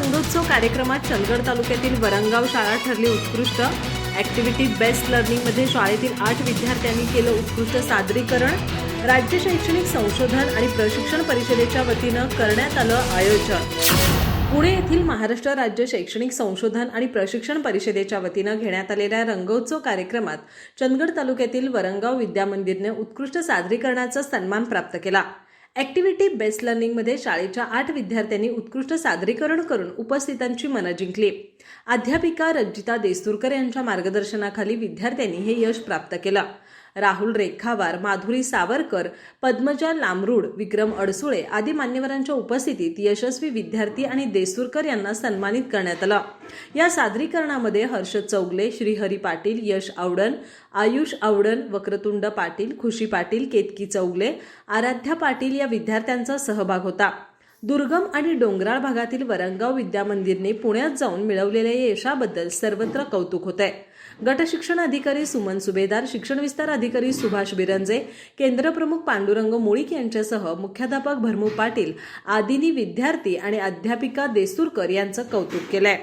कार्यक्रमात चंदगड तालुक्यातील वरंगाव शाळा ठरली उत्कृष्ट. ऍक्टिव्हिटी बेस्ट लर्निंगमध्ये शाळेतील आठ विद्यार्थ्यांनी केलं उत्कृष्ट सादरीकरण. राज्य शैक्षणिक संशोधन आणि प्रशिक्षण परिषदेच्या वतीनं करण्यात आलं आयोजन. पुणे येथील महाराष्ट्र राज्य शैक्षणिक संशोधन आणि प्रशिक्षण परिषदेच्या वतीनं घेण्यात आलेल्या रंगोत्सव कार्यक्रमात चंदगड तालुक्यातील वरंगाव विद्यामंदिरने उत्कृष्ट सादरीकरणाचा सन्मान प्राप्त केला. ऍक्टिव्हिटी बेस्ड लर्निंगमध्ये शाळेच्या आठ विद्यार्थ्यांनी उत्कृष्ट सादरीकरण करून उपस्थितांची मनं जिंकली. अध्यापिका रंजिता देसूरकर यांच्या मार्गदर्शनाखाली विद्यार्थ्यांनी हे यश प्राप्त केलं. राहुल रेखावार माधुरी सावरकर पद्मजा लामरूड विक्रम अडसुळे आदी मान्यवरांच्या उपस्थितीत यशस्वी विद्यार्थी आणि देसूरकर यांना सन्मानित करण्यात आलं. या सादरीकरणामध्ये हर्ष चौगले श्रीहरी पाटील यश आवडन आयुष आवडन वक्रतुंड पाटील खुशी पाटील केतकी चौगले आराध्या पाटील या विद्यार्थ्यांचा सहभाग होता. दुर्गम आणि डोंगराळ भागातील वरंगाव विद्यामंदिरने पुण्यात जाऊन मिळवलेल्या यशाबद्दल सर्वत्र कौतुक होत आहे गटशिक्षण अधिकारी सुमन सुभेदार शिक्षण विस्तार अधिकारी सुभाष बिरंजे केंद्रप्रमुख पांडुरंग मुळीक यांच्यासह मुख्याध्यापक भरमू पाटील आदींनी विद्यार्थी आणि अध्यापिका देसूरकर यांचं कौतुक केलंय.